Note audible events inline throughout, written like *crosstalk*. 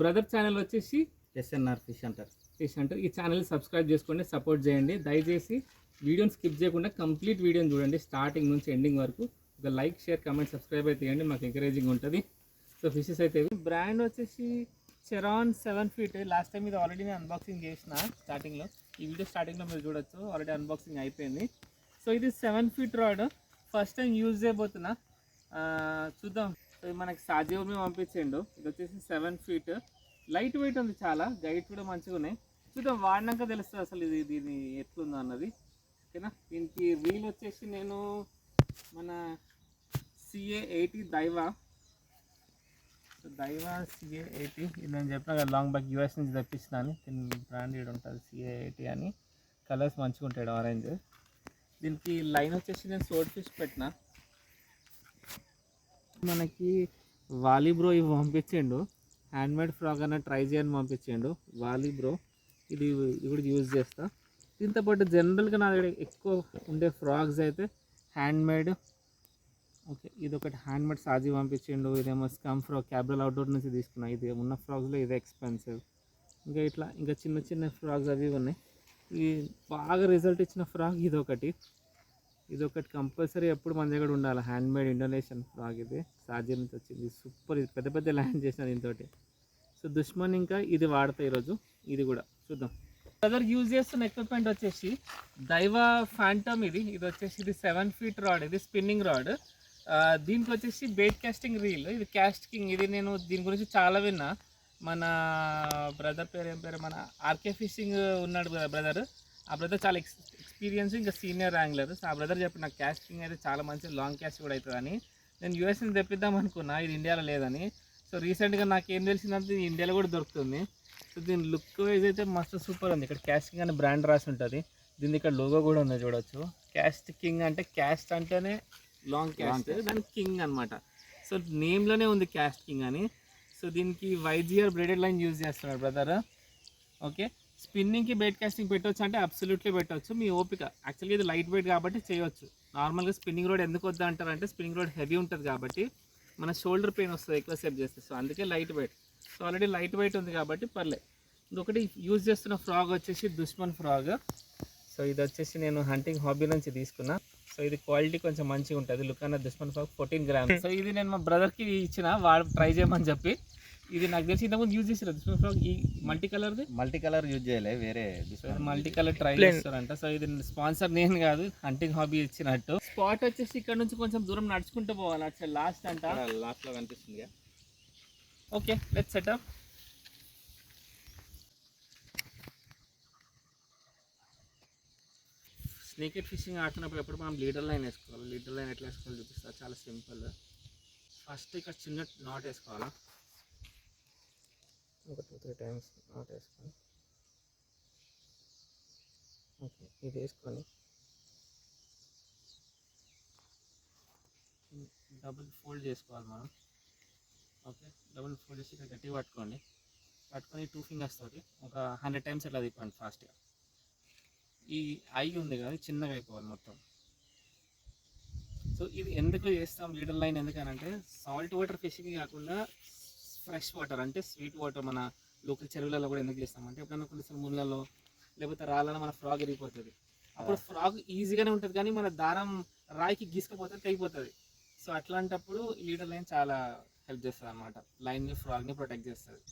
Brother channel వచ్చేసి SNR fish అంటారు fish అంటారు ఈ ఛానల్ సబ్స్క్రైబ్ చేసుకోండి సపోర్ట్ చేయండి. దయచేసి వీడియోని స్కిప్ చేయకుండా కంప్లీట్ వీడియోని చూడండి స్టార్టింగ్ నుంచి ఎండింగ్ వరకు. ఒక లైక్ షేర్ కమెంట్ సబ్స్క్రైబ్ అయితే చేయండి మాకు ఎంకరేజింగ్ ఉంటుంది. సో ఫిషెస్ అయితే బ్రాండ్ వచ్చేసి చెరాన్ సెవెన్ ఫీట్ లాస్ట్ టైం ఇది ఆల్రెడీ నేను అన్బాక్సింగ్ చేసిన స్టార్టింగ్లో ఈ వీడియో స్టార్టింగ్లో మీరు చూడొచ్చు. ఆల్రెడీ అన్బాక్సింగ్ అయిపోయింది. సో ఇది seven feet rod first time use చేయబోతున్నా. ఆ, చూద్దాం. సో ఇది మనకి సాజీవమే పంపించిండు. ఇది వచ్చేసి సెవెన్ ఫీట్ లైట్ వెయిట్ ఉంది చాలా. గైట్ కూడా మంచిగా ఉన్నాయి. చూద్దాం వాడినాక తెలుస్తుంది అసలు ఇది దీని ఎట్లుందో అన్నది. ఓకేనా? దీనికి వీల్ వచ్చేసి నేను మన CA eighty Daiwa Daiwa CA eighty ఇది నేను చెప్పిన కదా లాంగ్ బ్యాక్ యూఎస్ నుంచి తెప్పించినాను దీని బ్రాండ్ ఇక్కడ ఉంటుంది సిఏ ఎయిటీ అని. కలర్స్ మంచిగా ఉంటాడు ఆరెంజ్. దీనికి లైన్ వచ్చేసి నేను సోడ్ ఫిష్ పెట్టిన. మనకి వాలి బ్రో ఇవి పంపించిండు. హ్యాండ్మేడ్ ఫ్రాక్ అన్న ట్రై చేయని పంపించిండు. వాలి బ్రో ఇది ఇది కూడా యూజ్ చేస్తా. దీంతో పాటు జనరల్గా నా దగ్గర ఎక్కువ ఉండే ఫ్రాక్స్ అయితే హ్యాండ్మేడ్ ఓకే ఇది ఒకటి హ్యాండ్మేడ్ సాజీ పంపించిండు. ఇదేమో స్కమ్ ఫ్రాక్ క్యాబ్రల్ అవుట్డోర్ నుంచి తీసుకున్నా. ఇది ఉన్న ఫ్రాక్స్లో ఇది ఎక్స్పెన్సివ్ ఇంకా ఇట్లా ఇంకా చిన్న చిన్న ఫ్రాక్స్ అవి ఇవి ఉన్నాయి. ఈ బాగా రిజల్ట్ ఇచ్చిన ఫ్రాక్ ఇది ఒకటి ఇది ఒకటి కంపల్సరీ ఎప్పుడు మన దగ్గర ఉండాలి. హ్యాండ్మేడ్ ఇండోనేషియన్ ఫ్రాక్ ఇది. సాధ్యం నుంచి వచ్చింది. సూపర్ ఇది. పెద్ద పెద్ద ల్యాండ్ చేసిన దీంతో సో దుష్మన్ ఇంకా ఇది వాడతా ఈరోజు. ఇది కూడా చూద్దాం. బ్రదర్ యూజ్ చేస్తున్న ఎక్విప్మెంట్ వచ్చేసి దైవ ఫ్యాంటమ్ ఇది. ఇది వచ్చేసి ఇది సెవెన్ ఫీట్ రాడ్ ఇది స్పిన్నింగ్ రాడ్ దీనికి వచ్చేసి బేట్ కాస్టింగ్ రీల్ ఇది కాస్టింగ్ ఇది నేను దీని గురించి చాలా విన్నా. మన బ్రదర్ పేరు ఏం పేరు? మన ఆర్కే ఫిషింగ్ ఉన్నాడు కదా బ్రదర్ ఆ బ్రదర్ చాలా ఎక్స్ ఎక్స్పీరియన్స్ ఇంకా సీనియర్ యాంగ్లర్ సో ఆ బ్రదర్ చెప్పిన నాకు క్యాస్టింగ్ అయితే చాలా మంచి లాంగ్ క్యాస్ట్ కూడా అవుతుందని. నేను యూఎస్ నుంచి తెప్పిద్దాం అనుకున్నా ఇది ఇండియాలో లేదని. సో రీసెంట్గా నాకు ఏం తెలిసిందంటే ఇండియాలో కూడా దొరుకుతుంది. సో దీని లుక్ వైజ్ అయితే మస్తు సూపర్ ఉంది. ఇక్కడ క్యాస్టింగ్ అనే బ్రాండ్ రాసి ఉంటుంది. దీని ఇక్కడ లోగో కూడా ఉంది చూడొచ్చు. క్యాస్ట్ కింగ్ అంటే క్యాస్ట్ అంటేనే లాంగ్ క్యాస్ట్ దానికి కింగ్ అనమాట సో నేమ్లోనే ఉంది క్యాస్ట్ కింగ్ అని. సో దీనికి వైజియర్ బ్రేడెడ్ లైన్ యూజ్ చేస్తున్నారు బ్రదర్ ఓకే స్పిన్నింగ్కి బెడ్ కాస్టింగ్ పెట్టవచ్చు అంటే అబ్సల్యూట్లీ పెట్టవచ్చు మీ ఓపిక. యాక్చువల్గా ఇది లైట్ వెయిట్ కాబట్టి చేయొచ్చు. నార్మల్గా స్పిన్నింగ్ రోడ్ ఎందుకు వద్దా అంటారంటే స్పిన్నింగ్ రోడ్ హెవీ ఉంటుంది కాబట్టి మన షోల్డర్ పెయిన్ వస్తుంది ఎక్కువ సేపు చేస్తే. సో అందుకే light weight. So already light weight ఉంది కాబట్టి పర్లే. ఇంకొకటి యూజ్ చేస్తున్న ఫ్రాగ్ వచ్చేసి దుష్మన్ ఫ్రాగ్. సో ఇది వచ్చేసి నేను హంటింగ్ హాబీ నుంచి తీసుకున్నా. సో ఇది క్వాలిటీ కొంచెం మంచిగా ఉంటుంది. లుక్ అన్న Dushman frog fourteen grams. So ఇది నేను మా బ్రదర్కి ఇచ్చిన వాడు ట్రై చేయమని చెప్పి. ఇది నాకు తెలిసి ఇంతకుముందు యూజ్ చేసారు దుష్మన్ ఫ్రాగ్ ఈ మల్టీ కలర్ది మల్టీ కలర్ యూజ్ చేయలే వేరే మల్టీ కలర్ ట్రై చేస్తారంట. సో ఇది స్పాన్సర్ నేను కాదు హంటింగ్ హాబీ ఇచ్చినట్టు. స్పాట్ వచ్చేసి ఇక్కడ నుంచి కొంచెం దూరం నడుచుకుంటూ పోవాలి అసలు లాస్ట్ అంట. లాస్ట్లో కనిపిస్తుంది ఓకే లెట్ సెటప్ స్నేకెట్ ఫిషింగ్ ఆడుతున్నప్పుడు ఎప్పుడు మనం లీడర్ లైన్ వేసుకోవాలి? లీడర్ లైన్ ఎట్లా వేసుకోవాలి చూపిస్తా చాలా సింపుల్ ఫస్ట్ ఇక్కడ చిన్న నాట్ వేసుకోవాలా? ఒక టూ త్రీ టైమ్స్ నాట్ వేసుకోవాలి ఓకే ఇది వేసుకొని. డబుల్ ఫోల్డ్ చేసుకోవాలి మనం. ఓకే డబుల్ ఫోల్డ్ చేసి ఇక్కడ గట్టిగా పట్టుకోండి. పట్టుకొని టూ ఫింగర్స్ తోటి ఒక హండ్రెడ్ టైమ్స్ అట్లా తిప్పండి ఫాస్ట్గా. ఈ ఐ ఉంది కదా చిన్నగా అయిపోవాలి మొత్తం. సో ఇది ఎందుకు చేస్తాం లీడర్ లైన్ ఎందుకనంటే సాల్ట్ వాటర్ ఫిషింగ్ కాకుండా ఫ్రెష్ వాటర్ అంటే స్వీట్ వాటర్ మన లోకల్ చెరువులలో కూడా ఎందుకు చేస్తామంటే ఎప్పుడైనా కొన్నిసార్లు ముళ్ళలో లేకపోతే రాళ్ళలో మన ఫ్రాగ్ ఇరిగిపోతుంది. అప్పుడు ఫ్రాగ్ ఈజీగానే ఉంటుంది కానీ మన దారం రాయికి గీసుకపోతే తెగిపోతుంది. సో అట్లాంటప్పుడు లీడర్ లైన్ చాలా హెల్ప్ చేస్తుంది అనమాట లైన్ని ఫ్రాగ్ని ప్రొటెక్ట్ చేస్తుంది.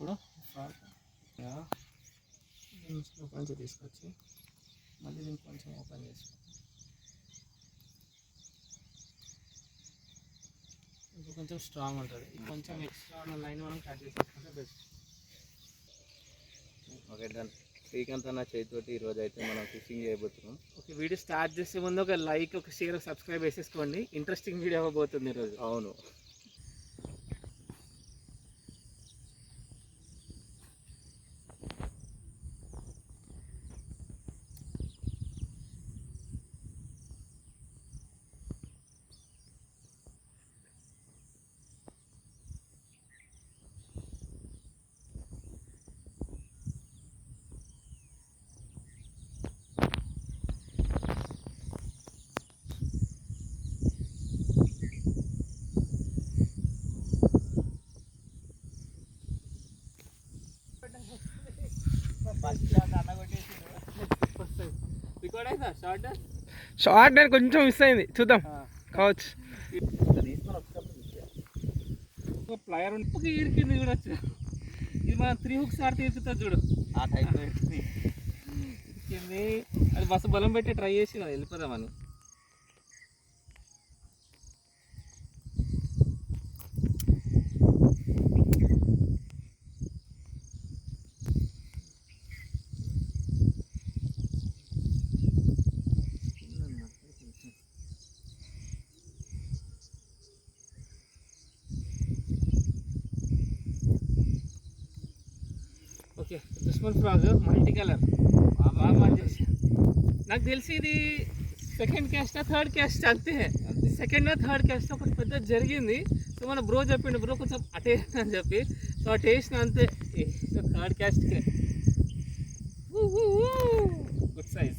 ఇప్పుడు? కొంచెం తీసుకొచ్చి మళ్ళీ దీన్ని కొంచెం ఓపెన్ చేసుకో ఇప్పుడు కొంచెం స్ట్రాంగ్ ఉంటుంది. కొంచెం ఎక్స్ట్రా ఉన్న లైన్ మనం కట్ చేసుకుంటే బెస్ట్ ఓకే డన్ శ్రీకాంత్ అన్న చేతితోటి ఈ రోజు అయితే మనం ఫిషింగ్ చేయబోతున్నాం. ఓకే వీడియో స్టార్ట్ చేసే ముందు ఒక లైక్ ఒక షేర్ సబ్స్క్రైబ్ వేసేసుకోండి. ఇంట్రెస్టింగ్ వీడియో అవ్వబోతుంది ఈరోజు అవును పడేదా షార్ట్ షార్ట్ నేను కొంచెం మిస్ అయింది. చూద్దాం. కావచ్చు ప్లయర్ ఈడికింది చూడొచ్చు ఇది మనం త్రీ హుక్స్ ఆడితే ఇరుకుతుంది చూడు. ఆ ఇరికింది అది బస్సు బలం పెట్టి ట్రై చేసి వెళ్ళిపోదామని. Okay Dushman frog multi colour బాగా పనిచేసి నాకు తెలిసి ఇది సెకండ్ క్యాస్ట్ థర్డ్ క్యాస్ట్ అంతే. సెకండ్ థర్డ్ క్యాస్ట్ ఒకటి పెద్ద జరిగింది. సో మన బ్రో చెప్పిండు బ్రో కొంచెం అటే అని చెప్పి. సో టేస్ట్ అంతే. థర్డ్ క్యాస్ట్కే గుడ్ సైజ్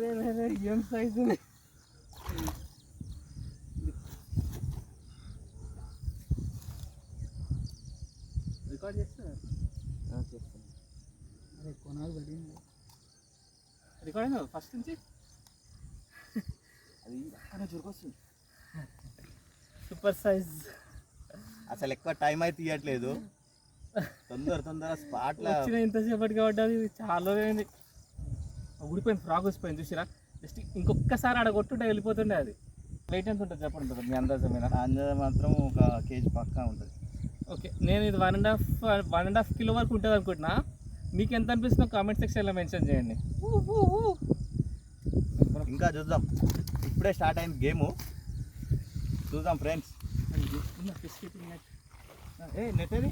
అరే ఏం సైజు రికార్డ్ చేస్తారా అరే కొనాలి పడింది రికార్డ్ అయిందా ఫస్ట్ నుంచి అది అక్కడ చురుకొస్తుంది సూపర్ సైజ్ అసలు ఎక్కువ టైం అయితే ఇవ్వట్లేదు తొందర తొందర స్పాట్లో ఇంతసేపటికి పడ్డది ఇది చాలా ఊడిపోయింది ఫ్రాక్ వచ్చిపోయింది చూసిరా? జస్ట్ ఇంకొకసారి ఆడ కొట్టుంటే వెళ్ళిపోతుండే అది. వెయిట్ ఎంత ఉంటుంది చెప్పండి మీ అందాజం మీద? అందరూ మాత్రం ఒక కేజీ పక్కా ఉంటుంది. ఓకే నేను ఇది one and half one and half kilo వరకు ఉంటుంది అనుకుంటున్నా. మీకు ఎంత అనిపిస్తుందో కామెంట్ సెక్షన్లో మెన్షన్ చేయండి. ఇంకా చూద్దాం. ఇప్పుడే స్టార్ట్ అయింది గేము. చూద్దాం ఫ్రెండ్స్ ఏ నెట్ అది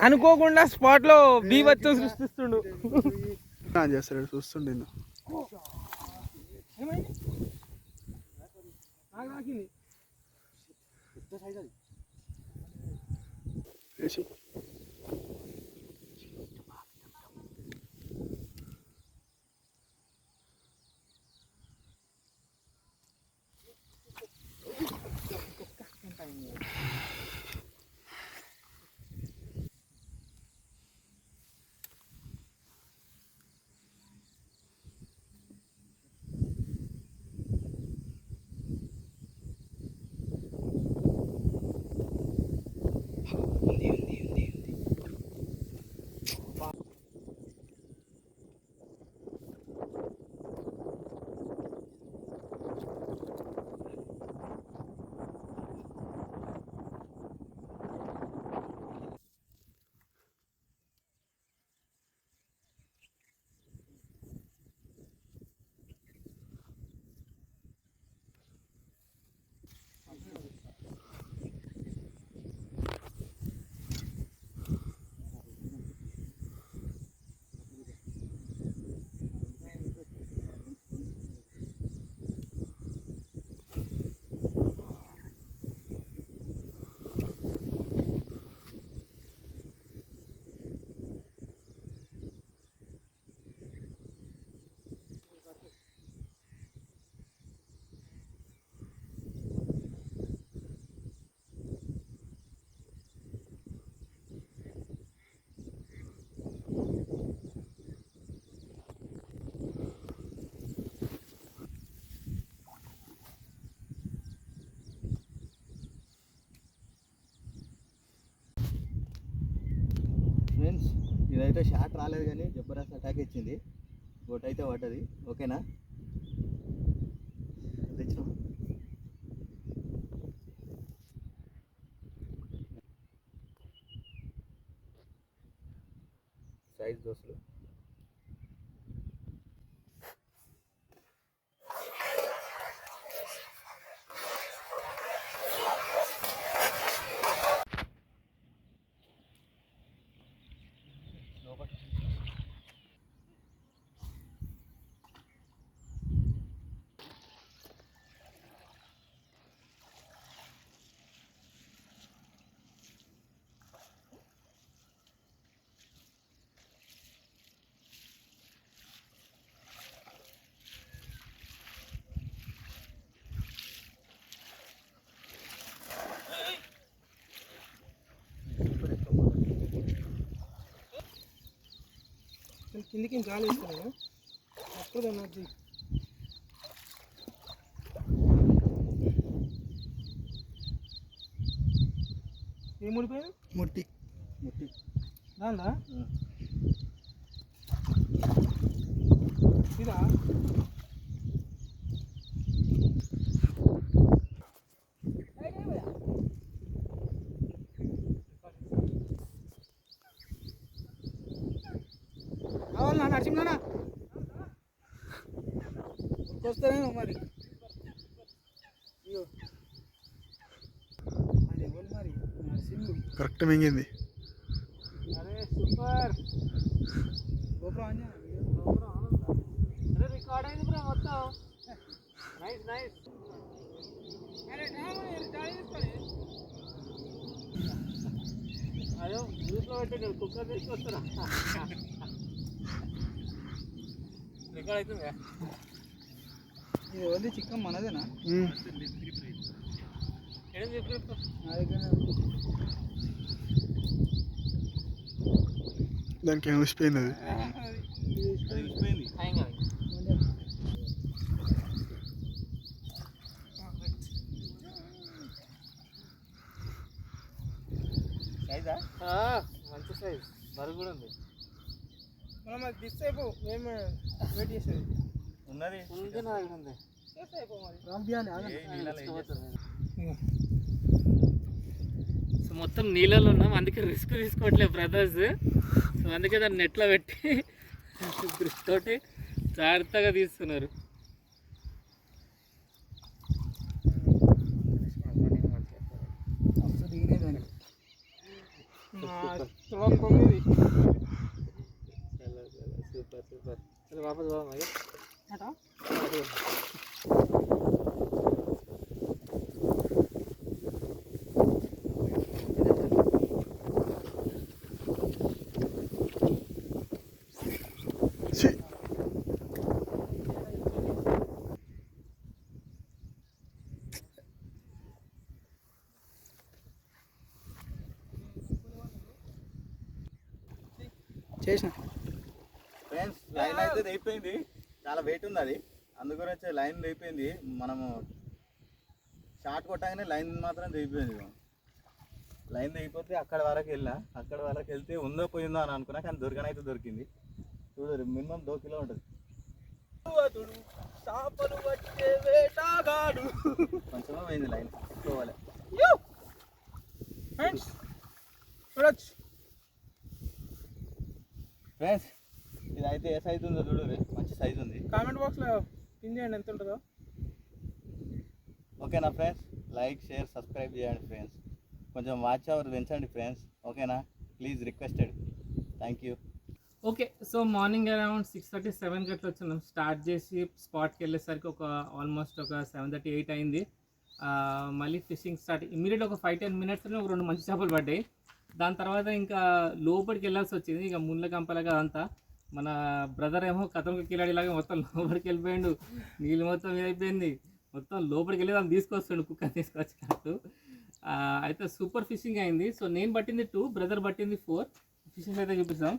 అనుకోకుండా స్పాట్లో వచ్చి సృష్టిస్తుండు. చేస్తాడు చూస్తుండే ఏమైంది అయితే షాట్ రాలేదు కానీ జబర్దస్త్ అటాక్ ఇచ్చింది. బోట్ అయితే పడ్డది. ఓకేనా తెచ్చినాం? సైజ్ దోశలు కిందికి గాలి వేస్తున్నాను అప్పుడు ఎనర్జీ ఏం ముడిపోయింది ముట్టి ముట్టి దాందా ఇదా కావాలన్నా నరసింహనా వస్తానేమో మరి. అయ్యో కరెక్ట్ మింగింది. అరే సూపర్. గోపురం. అరే రికార్డ్ అయింది బ్రో మొత్తం. Nice nice. అరే. అదే గ్రూప్లో పెట్టాడు కుక్కర్ తీసుకొస్తారా ఇది ఓన్లీ చికెన్ మనదేనా? దానికి ఏం ఊసిపోయింది అది? సైజా? మంచి సైజ్. బరువు కూడా ఉంది. మనం అది దిస్ అయిపో మేము వెయిట్ చేసేది. ఉన్నది. ఉంది నా దగ్గర ఉంది? సో మొత్తం నీళ్ళలో ఉన్నాం. అందుకే రిస్క్ తీసుకోవట్లేదు బ్రదర్స్ సో అందుకే దాన్ని నెట్లో పెట్టి *laughs* తోటి జాగ్రత్తగా తీస్తున్నారు మస్తు దిగినది తులం తొమ్మిది సూపర్ సూపర్ చలో వాపస్ పోదాం అయ్యా అట ఛీ, చేసిన. ఫ్రెండ్స్ లైన్ అయితే అయిపోయింది చాలా వెయిట్ ఉంది అది అందు గురించి లైన్ అయిపోయింది మనము షార్ట్ కొట్టగానే లైన్ మాత్రం తెగిపోయింది లైన్ తెగిపోతే అక్కడ వరకు వెళ్ళినా అక్కడ వరకు వెళ్తే ఉందో పోయిందో అని అనుకున్నా కానీ దొరకనైతే దొరికింది. చూడు మినిమం దో కిలో ఉంటుంది. చేపలు వేటగాడు. కొంచెమే పోయింది లైన్ పోవాలి. ఫ్రెండ్స్ చూడొచ్చు ఫ్రెండ్స్ ఇది అయితే ఏ సైజు ఉందో చూడు మంచి సైజు ఉంది. కామెంట్ బాక్స్లో పిన్ చేయండి ఎంత ఉంటుందో. ఓకేనా ఫ్రెండ్స్? లైక్ షేర్ సబ్స్క్రైబ్ చేయండి ఫ్రెండ్స్. కొంచెం వాచ్ అవర్ పెంచండి ఫ్రెండ్స్. ఓకేనా? Please requested thank you okay so morning around six thirty సెవెన్కి అట్లా వచ్చినాం. స్టార్ట్ చేసి స్పాట్కి వెళ్ళేసరికి ఒక ఆల్మోస్ట్ ఒక సెవెన్ థర్టీ ఎయిట్ అయింది. ఆ, మళ్ళీ ఫిషింగ్ స్టార్ట్ ఇమీడియట్ ఒక ఫైవ్ టెన్ మినిట్స్లో ఒక రెండు మంచి చేపలు పడ్డాయి. దాని తర్వాత ఇంకా లోపలికి వెళ్ళాల్సి వచ్చింది. ఇక ముళ్ళ కంపలగా అంతా మన బ్రదర్ ఏమో కథంకి కిలాడిలాగా మొత్తం లోపలికి వెళ్ళిపోయిండు. నీళ్ళు మొత్తం మీద అయిపోయింది. మొత్తం లోపలికి వెళ్ళి దాన్ని తీసుకొస్తుండు కుక్క తీసుకొచ్చినట్టు ఆ, అయితే సూపర్ ఫిషింగ్ అయింది. సో నేను పట్టింది టూ బ్రదర్ పట్టింది ఫోర్ ఫిషింగ్ అయితే చూపిస్తాం.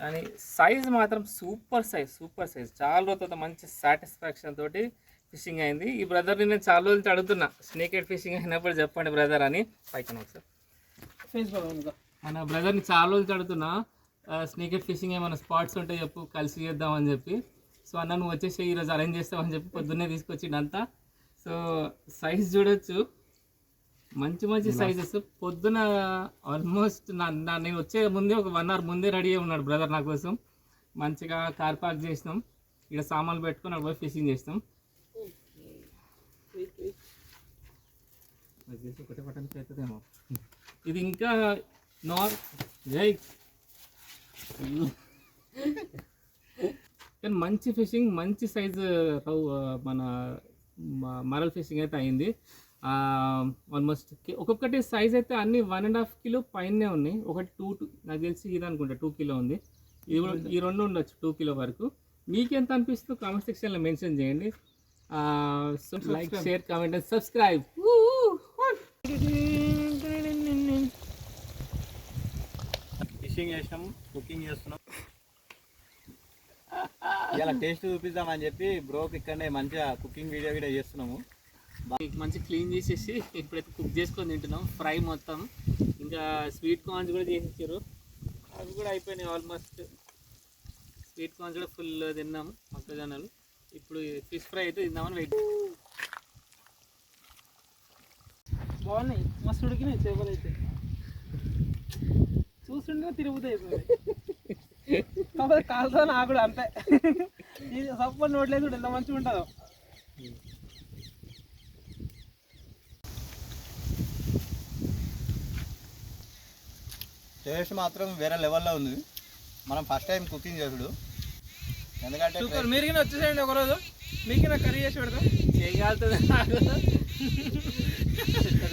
కానీ సైజ్ మాత్రం సూపర్ సైజ్ సూపర్ సైజ్ చాలా రోజుల మంచి సాటిస్ఫాక్షన్ తోటి ఫిషింగ్ అయింది. ఈ బ్రదర్ని నేను చాలా రోజులు అడుగుతున్నా. స్నేక్ హెడ్ ఫిషింగ్ అయినప్పుడు చెప్పండి బ్రదర్ అని. పైకి ఒకసారి మన బ్రదర్ని చాలా రోజులు అడుగుతున్నా. స్నేకెట్ ఫిషింగ్ ఏమైనా స్పాట్స్ ఉంటే చెప్పు కలిసి చేద్దామని చెప్పి. సో అన్న నువ్వు వచ్చేసి ఈరోజు అరేంజ్ చేస్తామని చెప్పి పొద్దున్నే తీసుకొచ్చిండంతా సో సైజ్ చూడొచ్చు. మంచి మంచి సైజెస్ పొద్దున ఆల్మోస్ట్ నా నేను వచ్చే ముందే ఒక వన్ అవర్ ముందే రెడీ అయి ఉన్నాడు బ్రదర్ నా కోసం. మంచిగా కార్ పార్క్ చేసినాం. ఇక్కడ సామాన్లు పెట్టుకొని అక్కడ పోయి ఫిషింగ్ చేస్తాం చేసి ఒకటే ఇది ఇంకా నార్ కానీ మంచి ఫిషింగ్ మంచి సైజు మన మరల్ ఫిషింగ్ అయితే అయింది. ఆల్మోస్ట్ ఒక్కొక్కటి సైజ్ అయితే అన్ని వన్ అండ్ హాఫ్ కిలో పైనే ఉన్నాయి. ఒకటి టూ టూ నాకు తెలిసి ఇది అనుకుంటా టూ కిలో ఉంది. ఇది కూడా ఈ రెండు ఉండొచ్చు టూ కిలో వరకు. మీకు ఎంత అనిపిస్తుందో కామెంట్ సెక్షన్లో మెన్షన్ చేయండి. Like share comment and subscribe. Fishing చేసినాము కుకింగ్ చేస్తున్నాం. ఇలా టేస్ట్ చూపిద్దామని చెప్పి బ్రోకి ఇక్కడనే మంచిగా కుకింగ్ వీడియో వీడియో చేస్తున్నాము. మంచి క్లీన్ చేసేసి ఇప్పుడైతే కుక్ చేసుకొని తింటున్నాం. ఫ్రై మొత్తం. ఇంకా స్వీట్ కార్న్స్ కూడా చేసేసారు అవి కూడా అయిపోయినాయి ఆల్మోస్ట్ స్వీట్ కార్న్స్ కూడా ఫుల్ తిన్నాం మొక్కజొన్నలు. ఇప్పుడు ఫిష్ ఫ్రై అయితే తిందామని వెయిట్ బాగున్నాయి. మస్తు ఉడికినాయి చేపలు అయితే. చూస్తుంటే తిరుగుతాయి కాకపోతే కాలుతో నాకు కూడా అంతే. ఇది సప్పని నోట్లేదు ఎంత మంచిగా ఉంటుందో. టేస్ట్ మాత్రం వేరే లెవెల్లో ఉంది. మనం ఫస్ట్ టైం కుకింగ్ చేసుడు ఎందుకంటే సూపర్. మీరు కింద వచ్చేసేయండి ఒకరోజు. మీకు కర్రీ చేసి పెడతాం. చేయగలుగుతుంది *laughs*